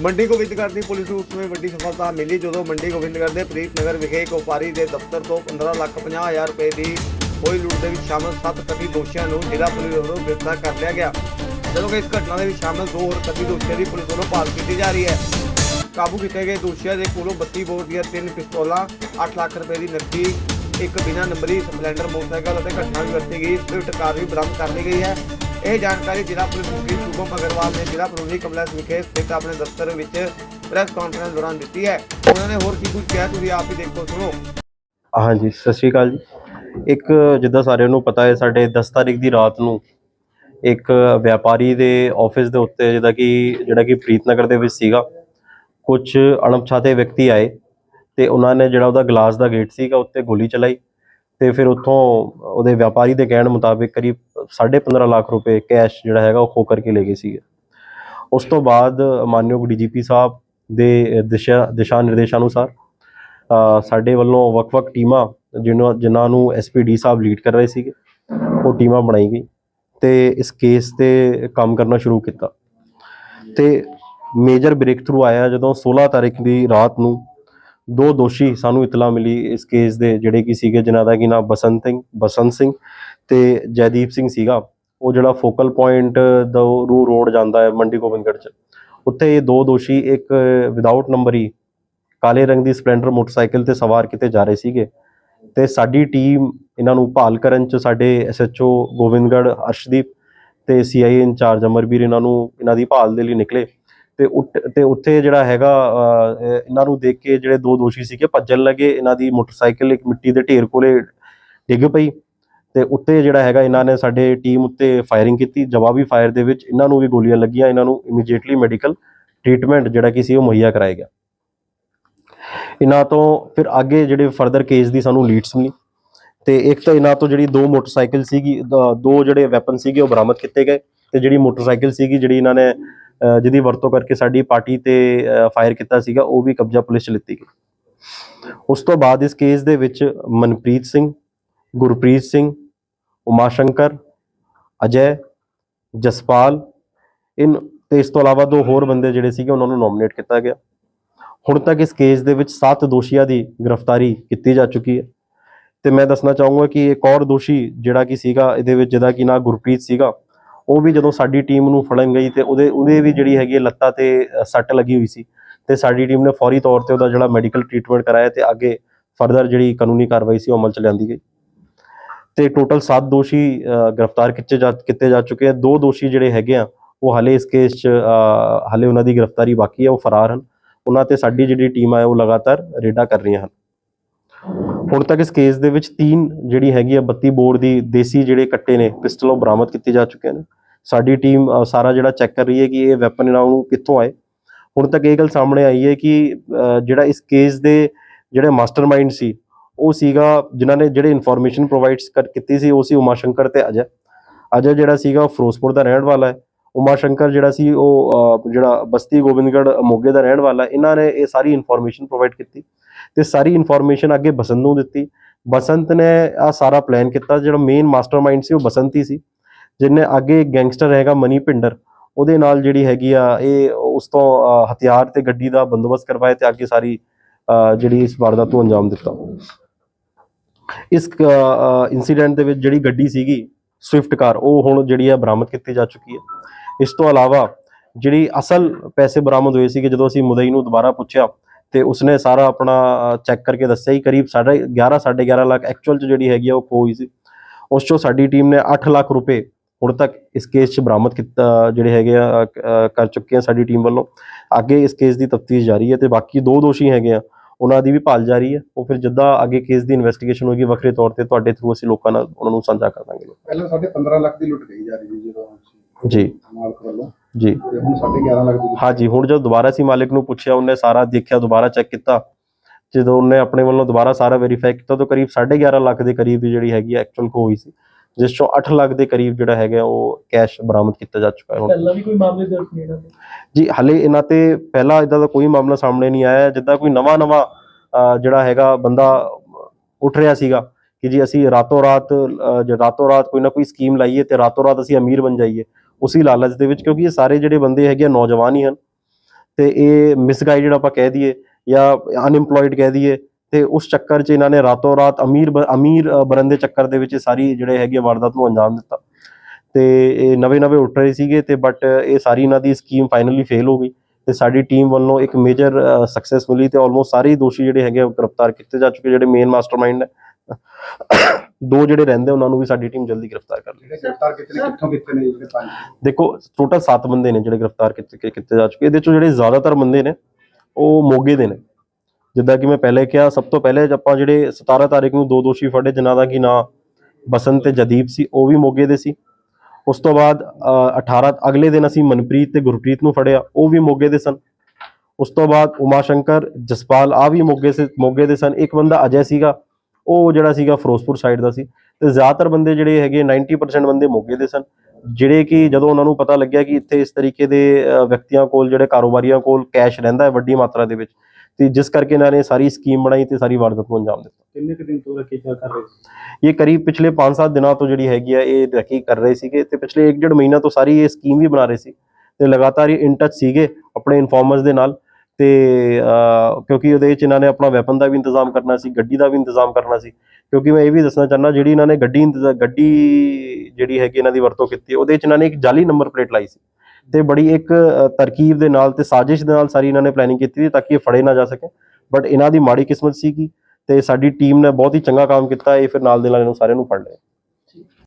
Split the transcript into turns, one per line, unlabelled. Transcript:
ਮੰਡੀ ਗੋਬਿੰਦਗੜ੍ਹ ਦੀ police ਨੂੰ ਉਸ ਸਮੇਂ ਵੱਡੀ ਸਫਲਤਾ ਮਿਲੀ ਜਦੋਂ ਮੰਡੀ ਗੋਬਿੰਦਗੜ੍ਹ ਦੇ ਪ੍ਰੀਤ ਨਗਰ ਵਿਖੇ ਇੱਕ ਵਪਾਰੀ ਦੇ ਦਫ਼ਤਰ ਤੋਂ 15 ਲੱਖ 50 ਹਜ਼ਾਰ ਰੁਪਏ ਦੀ ਹੋਈ ਲੁੱਟ ਦੇ ਵਿੱਚ ਸ਼ਾਮਲ 7 ਕਥਿਤ ਦੋਸ਼ੀਆਂ ਨੂੰ ਜ਼ਿਲ੍ਹਾ ਪੁਲਿਸ ਵੱਲੋਂ ਗ੍ਰਿਫਤਾਰ ਕਰ ਲਿਆ ਗਿਆ। ਜਦੋਂ ਕਿ ਇਸ ਘਟਨਾ ਦੇ ਵਿੱਚ ਸ਼ਾਮਲ ਦੋ ਹੋਰ ਕਥਿਤ ਦੋਸ਼ੀਆਂ ਦੀ ਪੁਲਿਸ ਵੱਲੋਂ ਭਾਲ ਕੀਤੀ ਜਾ ਰਹੀ ਹੈ। ਕਾਬੂ ਕੀਤੇ ਗਏ ਦੋਸ਼ੀਆਂ ਦੇ ਕੋਲੋਂ 32 ਬੋਰ ਦੀਆਂ ਤਿੰਨ ਪਿਸਤੌਲਾਂ 8 ਲੱਖ ਰੁਪਏ ਦੀ ਨਕਦੀ, ਇੱਕ ਬਿਨਾਂ ਨੰਬਰੀ ਸਪਲੈਂਡਰ ਮੋਟਰਸਾਈਕਲ ਅਤੇ ਘਟਨਾ ਵੀ ਵਰਤੀ ਗਈ ਸਵਿਫਟ ਕਾਰ ਵੀ ਬਰਾਮਦ ਕਰ ਲਈ ਗਈ ਹੈ। ਇਹ ਜਾਣਕਾਰੀ ਜ਼ਿਲ੍ਹਾ ਪੁਲਿਸ ਮੁਖੀ ਸ਼ੁਭਮ ਅਗਰਵਾਲ ਨੇ ਜ਼ਿਲ੍ਹਾ ਪ੍ਰਭਾਰੀ ਕੰਪਲੈਕਸ ਵਿਖੇ ਸਥਿਤ ਆਪਣੇ ਦਫ਼ਤਰ ਵਿੱਚ ਪ੍ਰੈਸ ਕਾਨਫਰੰਸ ਦੌਰਾਨ ਦਿੱਤੀ ਹੈ। ਉਹਨਾਂ ਨੇ ਹੋਰ ਕੀ ਕੁਝ ਕਿਹਾ, ਤੁਸੀਂ ਆਪ ਹੀ ਦੇਖੋ, ਸੁਣੋ।
ਹਾਂਜੀ, ਸਤਿ ਸ਼੍ਰੀ ਅਕਾਲ ਜੀ। ਇੱਕ, ਜਿੱਦਾਂ ਸਾਰਿਆਂ ਨੂੰ ਪਤਾ ਹੈ, ਸਾਡੇ 10 ਤਾਰੀਖ ਦੀ ਰਾਤ ਨੂੰ ਇੱਕ ਵਪਾਰੀ ਦੇ ਆਫਿਸ ਦੇ ਉੱਤੇ ਜਿਹਦਾ ਕਿ, ਜਿਹੜਾ ਕਿ ਪ੍ਰੀਤਨਗਰ ਦੇ ਵਿੱਚ ਸੀਗਾ ਕੁਝ ਅਣਪਛਾਤੇ ਵਿਅਕਤੀ ਆਏ ਤੇ ਉਹਨਾਂ ਨੇ ਜਿਹੜਾ ਉਹਦਾ ਗਲਾਸ ਦਾ ਗੇਟ ਸੀਗਾ, ਉੱਤੇ ਗੋਲੀ ਚਲਾਈ ਤੇ ਫਿਰ ਉੱਥੋਂ ਉਹਦੇ ਵਪਾਰੀ ਦੇ ਕਹਿਣ ਮੁਤਾਬਿਕ ਕਰੀਬ 15.5 ਲੱਖ ਰੁਪਏ ਕੈਸ਼ ਜਿਹੜਾ ਹੈਗਾ ਉਹ ਖੋ ਕਰਕੇ ਲੈ ਗਏ ਸੀਗੇ। ਉਸ ਤੋਂ ਬਾਅਦ ਮਾਨਯੋਗ ਡੀਜੀਪੀ ਸਾਹਿਬ ਦੇ ਦਿਸ਼ਾ ਦਿਸ਼ਾ ਨਿਰਦੇਸ਼ਾਂ ਅਨੁਸਾਰ ਸਾਡੇ ਵੱਲੋਂ ਵੱਖ-ਵੱਖ ਟੀਮਾਂ ਜਿਹਨਾਂ ਜਿਨ੍ਹਾਂ ਨੂੰ ਐਸਪੀਡੀ ਸਾਹਿਬ ਲੀਡ ਕਰ ਰਹੇ ਸੀਗੇ, ਉਹ ਟੀਮਾਂ ਬਣਾਈ ਗਈ ਤੇ ਇਸ ਕੇਸ ਤੇ ਕੰਮ ਕਰਨਾ ਸ਼ੁਰੂ ਕੀਤਾ। ਤੇ ਮੇਜਰ ਬ੍ਰੇਕ ਥਰੂ ਆਇਆ ਜਦੋਂ 16 ਤਾਰੀਖ ਦੀ ਰਾਤ ਨੂੰ ਦੋ ਦੋਸ਼ੀ ਸਾਨੂੰ ਇਤਲਾ ਮਿਲੀ ਇਸ ਕੇਸ ਦੇ, ਜਿਹੜੇ ਕਿ ਸੀਗੇ ਜਿਨ੍ਹਾਂ ਦਾ ਕਿ ਨਾਮ ਬਸੰਤ ਸਿੰਘ ਬਸੰਤ ਸਿੰਘ ਤੇ ਜੈਦੀਪ ਸਿੰਘ ਸੀਗਾ। ਉਹ ਜਿਹੜਾ ਫੋਕਲ ਪੁਆਇੰਟ ਦਾ ਰੂ ਰੋਡ ਜਾਂਦਾ ਹੈ ਮੰਡੀ ਗੋਬਿੰਦਗੜ੍ਹ ਚ। ਉੱਥੇ ਇਹ ਦੋ ਦੋਸ਼ੀ, ਇੱਕ ਵਿਦਆਊਟ ਹੀ ਕਾਲੇ ਰੰਗ ਦੀ ਸਪਲੈਂਡਰ ਮੋਟਰਸਾਈਕਲ ਤੇ ਸਵਾਰ ਕਿਤੇ ਜਾ ਰਹੇ ਸੀਗੇ ਤੇ ਸਾਡੀ ਟੀਮ ਇਹਨਾਂ ਨੂੰ ਭਾਲ ਕਰਨ ਚ ਸਾਡੇ ਐਸਐਚਓ ਗੋਬਿੰਦਗੜ੍ਹ ਅਰਸ਼ਦੀਪ ਤੇ ਸੀਆਈ ਇੰਚਾਰਜ ਅਮਰਵੀਰ ਇਹਨਾਂ ਨੂੰ ਇਹਨਾਂ ਦੀ ਭਾਲ ਦੇ ਲਈ ਨਿਕਲੇ। ਤੇ ਉੱਟ- ਤੇ ਉੱਥੇ ਜਿਹੜਾ ਹੈਗਾ ਇਹਨਾਂ ਨੂੰ ਦੇਖ ਕੇ ਜਿਹੜੇ ਦੋ ਦੋਸ਼ੀ ਸੀਗੇ ਭੱਜਣ ਲੱਗੇ, ਇਹਨਾਂ ਦੀ ਮੋਟਰਸਾਈਕਲ ਇੱਕ ਮਿੱਟੀ ਦੇ ਢੇਰ ਕੋਲੇ ਡਿੱਗ ਪਈ ਤੇ ਉੱਤੇ ਜਿਹੜਾ ਹੈਗਾ ਇਹਨਾਂ ਨੇ ਸਾਡੇ ਟੀਮ ਉੱਤੇ ਫਾਇਰਿੰਗ ਕੀਤੀ, ਜਵਾਬੀ ਫਾਇਰ ਦੇ ਵਿੱਚ ਇਹਨਾਂ ਨੂੰ ਵੀ ਗੋਲੀਆਂ ਲੱਗੀਆਂ, ਇਹਨਾਂ ਨੂੰ ਇਮੀਡੀਏਟਲੀ ਮੈਡੀਕਲ ਟ੍ਰੀਟਮੈਂਟ ਜਿਹੜਾ ਕਿ ਸੀ ਉਹ ਮੁਹੱਈਆ ਕਰਾਇਆ ਗਿਆ। ਇਹਨਾਂ ਤੋਂ ਫਿਰ ਅੱਗੇ ਜਿਹੜੇ ਫਰਦਰ ਕੇਸ ਦੀ ਸਾਨੂੰ ਲੀਡਸ ਮਿਲੀ ਤੇ ਇੱਕ ਤਾਂ ਇਹਨਾਂ ਤੋਂ ਜਿਹੜੀ ਦੋ ਮੋਟਰਸਾਈਕਲ ਸੀਗੀ ਦੋ ਜਿਹੜੇ ਵੈਪਨ ਸੀਗੇ ਉਹ ਬਰਾਮਦ ਕੀਤੇ ਗਏ ਤੇ ਜਿਹੜੀ ਮੋਟਰਸਾਈਕਲ ਸੀਗੀ ਜਿਹੜੀ ਇਹਨਾਂ ਨੇ ਜਿਹਦੀ ਵਰਤੋਂ ਕਰਕੇ ਸਾਡੀ ਪਾਰਟੀ ਤੇ ਫਾਇਰ ਕੀਤਾ ਸੀਗਾ, ਉਹ ਵੀ ਕਬਜ਼ਾ ਪੁਲਿਸ ਚ ਲਿੱਤੀ ਗਈ। ਉਸ ਤੋਂ ਬਾਅਦ ਇਸ ਕੇਸ ਦੇ ਵਿੱਚ ਮਨਪ੍ਰੀਤ ਸਿੰਘ, ਗੁਰਪ੍ਰੀਤ ਸਿੰਘ ਉਮਾ ਸ਼ੰਕਰ ਅਜੈ, ਜਸਪਾਲ, ਇਨ ਤੇ ਇਸ ਤੋਂ ਇਲਾਵਾ ਦੋ ਹੋਰ ਬੰਦੇ ਜਿਹੜੇ ਸੀਗੇ, ਉਹਨਾਂ ਨੂੰ ਨੋਮੀਨੇਟ ਕੀਤਾ ਗਿਆ। ਹੁਣ ਤੱਕ ਇਸ ਕੇਸ ਦੇ ਵਿੱਚ 7 ਦੋਸ਼ੀਆਂ ਦੀ ਗ੍ਰਿਫਤਾਰੀ ਕੀਤੀ ਜਾ ਚੁੱਕੀ ਹੈ। ਤੇ ਮੈਂ ਦੱਸਣਾ ਚਾਹੂੰਗਾ ਕਿ ਇੱਕ ਹੋਰ ਦੋਸ਼ੀ ਜਿਹੜਾ ਕਿ ਸੀਗਾ, ਇਹਦੇ ਵਿੱਚ ਜਿਹਦਾ ਕਿ ਨਾਂ ਗੁਰਪ੍ਰੀਤ ਸੀਗਾ ਉਹ ਵੀ ਜਦੋਂ ਸਾਡੀ ਟੀਮ ਨੂੰ ਫੜਨ ਗਈ ਤੇ ਉਹਦੇ ਉਹਦੇ ਵੀ ਜਿਹੜੀ ਹੈਗੀ ਹੈ ਲੱਤਾਂ ਤੇ ਸੱਟ ਲੱਗੀ ਹੋਈ ਸੀ ਤੇ ਸਾਡੀ ਟੀਮ ਨੇ ਫੌਰੀ ਤੌਰ ਤੇ ਉਹਦਾ ਜਿਹੜਾ ਮੈਡੀਕਲ ਟ੍ਰੀਟਮੈਂਟ ਕਰਾਇਆ ਤੇ ਅੱਗੇ ਫਰਦਰ ਜਿਹੜੀ ਕਾਨੂੰਨੀ ਕਾਰਵਾਈ ਸੀ ਉਹ ਅਮਲ ਚ ਲਿਆਂਦੀ ਗਈ। ਤੇ ਟੋਟਲ 7 ਦੋਸ਼ੀ ਗ੍ਰਿਫਤਾਰ ਕੀਤੇ ਜਾ ਕੀਤੇ ਜਾ ਚੁੱਕੇ ਆ। ਦੋ ਦੋਸ਼ੀ ਜਿਹੜੇ ਹੈਗੇ ਆ ਉਹ ਹਲੇ ਇਸ ਕੇਸ 'ਚ ਅ, ਹਲੇ ਉਹਨਾਂ ਦੀ ਗ੍ਰਿਫਤਾਰੀ ਬਾਕੀ ਹੈ ਉਹ ਫਰਾਰ ਹਨ। ਉਹਨਾਂ ਤੇ ਸਾਡੀ ਜਿਹੜੀ ਟੀਮ ਹੈ ਉਹ ਲਗਾਤਾਰ ਰੇਡਾਂ ਕਰ ਰਹੀਆਂ ਹਨ। ਹੁਣ ਤੱਕ ਇਸ ਕੇਸ ਦੇ ਵਿੱਚ ਤਿੰਨ ਜਿਹੜੀ ਹੈਗੀ ਆ 32 ਬੋਰ ਦੀ ਦੇਸੀ ਜਿਹੜੇ ਕੱਟੇ ਨੇ ਪਿਸਟਲ ਉਹ ਬਰਾਮਦ ਕੀਤੇ ਜਾ ਚੁੱਕੇ ਨੇ। ਸਾਡੀ ਟੀਮ ਸਾਰਾ ਜਿਹੜਾ ਚੈੱਕ ਕਰ ਰਹੀ ਹੈ ਕਿ ਇਹ ਵੈਪਨ ਇਹਨਾਂ ਨੂੰ ਕਿੱਥੋਂ ਆਏ। ਹੁਣ ਤੱਕ ਇਹ ਗੱਲ ਸਾਹਮਣੇ ਆਈ ਹੈ ਕਿ ਜਿਹੜਾ ਇਸ ਕੇਸ ਦੇ ਜਿਹੜੇ ਮਾਸਟਰਮਾਈਂਡ ਸੀ, ਉਹ ਸੀਗਾ ਜਿਨ੍ਹਾਂ ਨੇ ਜਿਹੜੇ ਇਨਫੋਰਮੇਸ਼ਨ ਪ੍ਰੋਵਾਈਡ ਕੀਤੀ ਸੀ, ਉਹ ਸੀ ਉਮਾ ਸ਼ੰਕਰ ਤੇ ਅਜੈ। ਅਜੈ ਜਿਹੜਾ ਸੀਗਾ ਉਹ ਫਿਰੋਜ਼ਪੁਰ ਦਾ ਰਹਿਣ ਵਾਲਾ ਹੈ। ਉਮਾ ਸ਼ੰਕਰ ਜਿਹੜਾ ਸੀ ਉਹ ਜਿਹੜਾ ਬਸਤੀ ਗੋਬਿੰਦਗੜ੍ਹ ਮੋਗੇ ਦਾ ਰਹਿਣ ਵਾਲਾ ਇਹਨਾਂ ਨੇ ਇਹ ਸਾਰੀ ਇਨਫੋਰਮੇਸ਼ਨ ਪ੍ਰੋਵਾਈਡ ਕੀਤੀ। ਤੇ ਸਾਰੀ ਇਨਫੋਰਮੇਸ਼ਨ ਅੱਗੇ ਬਸੰਤ ਨੂੰ ਦਿੱਤੀ। ਬਸੰਤ ਨੇ ਆ ਸਾਰਾ ਪਲਾਨ ਕੀਤਾ, ਜਿਹੜਾ ਮੇਨ ਮਾਸਟਰਮਾਈਂਡ ਸੀ ਉਹ ਬਸੰਤ ਹੀ ਸੀ, ਜਿਹਨੇ ਅੱਗੇ ਗੈਂਗਸਟਰ ਹੈਗਾ ਮਨੀ ਪਿੰਡਰ ਉਹਦੇ ਨਾਲ ਜਿਹੜੀ ਹੈਗੀ ਆ, ਇਹ ਉਸ ਤੋਂ ਹਥਿਆਰ ਤੇ ਗੱਡੀ ਦਾ ਬੰਦੋਬਸਤ ਕਰਵਾਇਆ ਤੇ ਅੱਗੇ ਸਾਰੀ ਜਿਹੜੀ ਇਸ ਵਾਰਦਾਤ ਨੂੰ ਅੰਜਾਮ ਦਿੱਤਾ। ਇਸ ਇਨਸੀਡੈਂਟ ਦੇ ਵਿੱਚ ਜਿਹੜੀ ਗੱਡੀ ਸੀਗੀ ਸਵਿਫਟ ਕਾਰ, ਉਹ ਹੁਣ ਜਿਹੜੀ ਆ ਬਰਾਮਦ ਕੀਤੀ ਜਾ ਚੁੱਕੀ ਹੈ। ਇਸ ਤੋਂ ਇਲਾਵਾ ਜਿਹੜੀ ਅਸਲ ਪੈਸੇ ਬਰਾਮਦ ਹੋਏ ਸੀਗੇ, ਜਦੋਂ ਅਸੀਂ ਮੁਦਈ ਨੂੰ ਦੁਬਾਰਾ ਪੁੱਛਿਆ ਤੇ ਉਸਨੇ ਸਾਰਾ ਆਪਣਾ ਚੈੱਕ ਕਰਕੇ ਦੱਸਿਆ ਹੀ ਕਰੀਬ ਸਾਢੇ 11 11.5 ਲੱਖ ਐਕਚੁਅਲ ਚ ਜਿਹੜੀ ਹੈਗੀ ਆ ਉਹ ਖੋਈ ਸੀ। ਉਸ ਚੋਂ ਸਾਡੀ ਟੀਮ ਨੇ 8 ਲੱਖ ਰੁਪਏ ਹੁਣ ਤੱਕ ਇਸ ਕੇਸ 'ਚ ਬਰਾਮਦ ਕੀਤਾ ਜਿਹੜੇ ਹੈਗੇ ਆ ਕਰ ਚੁੱਕੇ ਆ ਸਾਡੀ ਟੀਮ ਵੱਲੋਂ। ਅੱਗੇ ਇਸ ਕੇਸ ਦੀ ਤਫਤੀਸ਼ ਜਾਰੀ ਹੈ ਤੇ ਬਾਕੀ ਦੋ ਦੋਸ਼ੀ ਹੈਗੇ ਆ ਉਹਨਾਂ ਦੀ ਵੀ ਭਾਲ ਜਾਰੀ ਹੈ। ਉਹ ਫਿਰ ਜਿੱਦਾਂ ਅੱਗੇ ਕੇਸ ਦੀ ਇਨਵੈਸਟੀਗੇਸ਼ਨ ਹੋਏਗੀ ਵੱਖਰੇ ਤੌਰ ਤੇ ਤੁਹਾਡੇ ਥਰੂ ਅਸੀਂ ਲੋਕਾਂ ਨਾਲ ਉਹਨਾਂ ਨੂੰ ਸਾਂਝਾ ਕਰ ਦਾਂਗੇ।
ਪਹਿਲਾਂ ਸਾਡੇ 15 ਲੱਖ ਦੀ ਲੁੱਟ ਗਈ ਜਾ ਰਹੀ ਅਸੀਂ
ਜੀ।
ਮਾਲਕ ਵੱਲੋਂ।
ਜੀ।
ਤੇ ਹੁਣ ਸਾਡੇ 11 ਲੱਖ ਦੀ ਲੁੱਟ
ਹਾਂਜੀ ਹੁਣ ਜਦੋਂ ਦੁਬਾਰਾ ਅਸੀਂ ਮਾਲਿਕ ਨੂੰ ਪੁੱਛਿਆ ਉਹਨੇ ਸਾਰਾ ਦੇਖਿਆ ਦੁਬਾਰਾ ਚੈੱਕ ਕੀਤਾ। ਜਦੋਂ ਉਹਨੇ ਆਪਣੇ ਵੱਲੋਂ ਦੁਬਾਰਾ ਸਾਰਾ ਵੈਰੀਫਾਈ ਕੀਤਾ ਤਾਂ ਕਰੀਬ 11.5 ਲੱਖ ਦੇ ਕਰੀਬ ਜਿਹੜੀ ਹੈਗੀ ਐਕਚੁਅਲ ਖੋ ਹੋਈ ਸੀ। ਜਿਸ ਚੋਂ 8 ਲੱਖ ਦੇ ਕਰੀਬ ਜਿਹੜਾ ਹੈਗਾ ਉਹ ਕੈਸ਼ ਬਰਾਮਦ ਕੀਤਾ ਜਾ ਚੁੱਕਾ ਹੈ ਹੁਣ।
ਪਹਿਲਾਂ ਵੀ ਕੋਈ ਮਾਮਲੇ ਦਰਜ ਨਹੀਂ ਇਹਨਾਂ ਦੇ
ਜੀ ਹਲੇ ਇਹਨਾਂ ਤੇ ਪਹਿਲਾਂ ਇਦਾਂ ਦਾ ਕੋਈ ਮਾਮਲਾ ਸਾਹਮਣੇ ਨਹੀਂ ਆਇਆ। ਜਿੱਦਾਂ ਕੋਈ ਨਵਾਂ ਨਵਾਂ ਜਿਹੜਾ ਹੈਗਾ ਬੰਦਾ ਉੱਠ ਰਿਹਾ ਸੀਗਾ ਕਿ ਜੀ ਅਸੀਂ ਰਾਤੋਂ ਰਾਤ ਰਾਤੋਂ ਰਾਤ ਕੋਈ ਨਾ ਕੋਈ ਸਕੀਮ ਲਾਈਏ ਤੇ ਰਾਤੋਂ ਰਾਤ ਅਸੀਂ ਅਮੀਰ ਬਣ ਜਾਈਏ। ਉਸੇ ਲਾਲਚ ਦੇ ਵਿੱਚ ਕਿਉਂਕਿ ਇਹ ਸਾਰੇ ਜਿਹੜੇ ਬੰਦੇ ਹੈਗੇ ਆ ਨੌਜਵਾਨ ਹੀ ਹਨ। ਤੇ ਇਹ ਮਿਸਗਾਈਡਡ ਆਪਾਂ ਕਹਿ ਦਈਏ ਜਾਂ ਅਨਇੰਪਲੋਇਡ ਕਹਿ ਦਈਏ ਤੇ ਉਸ ਚੱਕਰ 'ਚ ਇਹਨਾਂ ਨੇ ਰਾਤੋਂ ਰਾਤ ਅਮੀਰ ਅਮੀਰ ਅ, ਬਣਨ ਦੇ ਚੱਕਰ ਦੇ ਵਿੱਚ ਇਹ ਸਾਰੀ ਜਿਹੜੇ ਹੈਗੇ ਵਾਰਦਾਤ ਨੂੰ ਅੰਜਾਮ ਦਿੱਤਾ। ਤੇ ਇਹ ਨਵੇਂ ਨਵੇਂ ਉੱਠ ਰਹੇ ਸੀਗੇ ਤੇ ਬਟ ਇਹ ਸਾਰੀ ਇਹਨਾਂ ਦੀ ਸਕੀਮ ਫਾਈਨਲੀ ਫੇਲ ਹੋ ਗਈ ਤੇ ਸਾਡੀ ਟੀਮ ਵੱਲੋਂ ਇੱਕ ਮੇਜਰ ਸਕਸੈਸ ਮਿਲੀ ਤੇ ਆਲਮੋਸਟ ਸਾਰੇ ਹੀ ਦੋਸ਼ੀ ਜਿਹੜੇ ਹੈਗੇ ਆ ਗ੍ਰਿਫਤਾਰ ਕੀਤੇ ਜਾ ਚੁੱਕੇ ਜਿਹੜੇ ਮੇਨ ਮਾਸਟਰਮਾਈਂਡ ਹੈ ਦੋ ਜਿਹੜੇ ਰਹਿੰਦੇ ਉਹਨਾਂ ਨੂੰ ਵੀ ਸਾਡੀ ਟੀਮ ਜਲਦੀ ਗ੍ਰਿਫਤਾਰ ਕਰ
ਜਿਹੜੇ ਗ੍ਰਿਫਤਾਰ ਕੀਤੇ ਕਿੱਥੋਂ ਕੀਤੇ ਨੇ ਜਿਹੜੇ ਪੰਜ?
ਦੇਖੋ ਟੋਟਲ 7 ਬੰਦੇ ਨੇ ਜਿਹੜੇ ਗ੍ਰਿਫਤਾਰ ਕੀਤੇ ਕੀਤੇ ਜਾ ਚੁੱਕੇ। ਇਹਦੇ ਚੋਂ ਜਿਹੜੇ ਜ਼ਿਆਦਾਤਰ ਬੰਦੇ ਨੇ ਉਹ ਮੋਗੇ ਦੇ ਨੇ। ਜਿੱਦਾਂ ਕਿ ਮੈਂ ਪਹਿਲੇ ਕਿਹਾ ਸਭ ਤੋਂ ਪਹਿਲੇ ਆਪਾਂ ਜਿਹੜੇ 17 ਤਾਰੀਖ ਨੂੰ ਦੋ ਦੋਸ਼ੀ ਫੜੇ ਜਿਨ੍ਹਾਂ ਦਾ ਕੀ ਨਾਂ ਬਸੰਤ ਤੇ ਜਦੀਪ ਸੀ ਉਹ ਵੀ ਮੋਗੇ ਦੇ ਸੀ। ਉਸ ਤੋਂ ਬਾਅਦ ਅ, 18 ਅਗਲੇ ਦਿਨ ਅਸੀਂ ਮਨਪ੍ਰੀਤ ਤੇ ਗੁਰਪ੍ਰੀਤ ਨੂੰ ਫੜਿਆ ਉਹ ਵੀ ਮੋਗੇ ਦੇ ਸਨ। ਉਸ ਤੋਂ ਬਾਅਦ ਉਮਾ ਸ਼ੰਕਰ ਜਸਪਾਲ ਆ ਵੀ ਮੋਗੇ ਸੇ ਮੋਗੇ ਦੇ ਸਨ। ਇੱਕ ਬੰਦਾ ਅਜੈ ਸੀਗਾ ਉਹ ਜਿਹੜਾ ਸੀਗਾ ਫਿਰੋਜ਼ਪੁਰ ਸਾਈਡ ਦਾ ਸੀ। ਤੇ ਜ਼ਿਆਦਾਤਰ ਬੰਦੇ ਜਿਹੜੇ ਹੈਗੇ 90% ਬੰਦੇ ਮੋਗੇ ਦੇ ਸਨ। ਜਿਹੜੇ ਕਿ ਜਦੋਂ ਉਹਨਾਂ ਨੂੰ ਪਤਾ ਲੱਗਿਆ ਕਿ ਇੱਥੇ ਇਸ ਤਰੀਕੇ ਦੇ ਵਿਅਕਤੀਆਂ ਕੋਲ ਜਿਹੜੇ ਕਾਰੋਬਾਰੀਆਂ ਕੋਲ ਕੈਸ਼ ਰਹਿੰਦਾ ਹੈ ਵੱਡੀ ਮਾਤਰਾ ਦੇ ਵਿੱਚ ਤੇ ਜਿਸ ਕਰਕੇ ਇਹਨਾਂ ਨੇ ਸਾਰੀ ਸਕੀਮ ਬਣਾਈ ਤੇ ਸਾਰੀ ਵਾਰਦਾਤ ਨੂੰ ਅੰਜਾਮ ਦਿੱਤਾ।
ਕਿੰਨੇ ਕੁ ਦਿਨ ਤੋਂ ਰੱਖੀ ਕਰ ਰਹੇ ਸੀ?
ਇਹ ਕਰੀਬ ਪਿਛਲੇ 5-7 ਦਿਨਾਂ ਤੋਂ ਜਿਹੜੀ ਹੈਗੀ ਆ ਇਹ ਰਕੀ ਕਰ ਰਹੇ ਸੀਗੇ ਤੇ ਪਿਛਲੇ 1.5 ਮਹੀਨਾ ਤੋਂ ਸਾਰੀ ਇਹ ਸਕੀਮ ਵੀ ਬਣਾ ਰਹੇ ਸੀ। ਤੇ ਲਗਾਤਾਰ ਇਹ ਇਨ ਟੱਚ ਸੀਗੇ ਆਪਣੇ ਇਨਫਾਰਮਰਸ ਦੇ ਨਾਲ। ਤੇ ਕਿਉਂਕਿ ਉਹਦੇ ਵਿੱਚ ਇਹਨਾਂ ਨੇ ਆਪਣਾ ਵੈਪਨ ਦਾ ਵੀ ਇੰਤਜ਼ਾਮ ਕਰਨਾ ਸੀ, ਗੱਡੀ ਦਾ ਵੀ ਇੰਤਜ਼ਾਮ ਕਰਨਾ ਸੀ। ਕਿਉਂਕਿ ਮੈਂ ਇਹ ਵੀ ਦੱਸਣਾ ਚਾਹੁੰਦਾ, ਜਿਹੜੀ ਇਹਨਾਂ ਨੇ ਗੱਡੀ ਇੰਤਜ਼ਾ- ਗੱਡੀ ਜਿਹੜੀ ਹੈਗੀ ਇਹਨਾਂ ਦੀ ਵਰਤੋਂ ਕੀਤੀ, ਉਹਦੇ ਵਿੱਚ ਇਹਨਾਂ ਨੇ ਇੱਕ ਜਾਲੀ ਨੰਬਰ ਪਲੇਟ ਲਾਈ ਸੀ। ਤੇ ਬੜੀ ਇੱਕ ਤਰਕੀਬ ਦੇ ਨਾਲ ਤੇ ਸਾਜ਼ਿਸ਼ ਦੇ ਨਾਲ ਸਾਰੀ ਇਹਨਾਂ ਨੇ ਪਲੈਨਿੰਗ ਕੀਤੀ ਸੀ, ਤਾਂ ਕਿ ਇਹ ਫੜੇ ਨਾ ਜਾ ਸਕੇ ਬਟ ਇਹਨਾਂ ਦੀ ਮਾੜੀ ਕਿਸਮਤ ਸੀਗੀ ਕਿ ਤੇ ਸਾਡੀ ਟੀਮ ਨੇ ਬਹੁਤ ਹੀ ਚੰਗਾ ਕੰਮ ਕੀਤਾ, ਇਹ ਫਿਰ ਨਾਲ ਦੇ ਨਾਲ ਇਹਨੂੰ ਸਾਰਿਆਂ ਨੂੰ ਫੜ ਲਿਆ।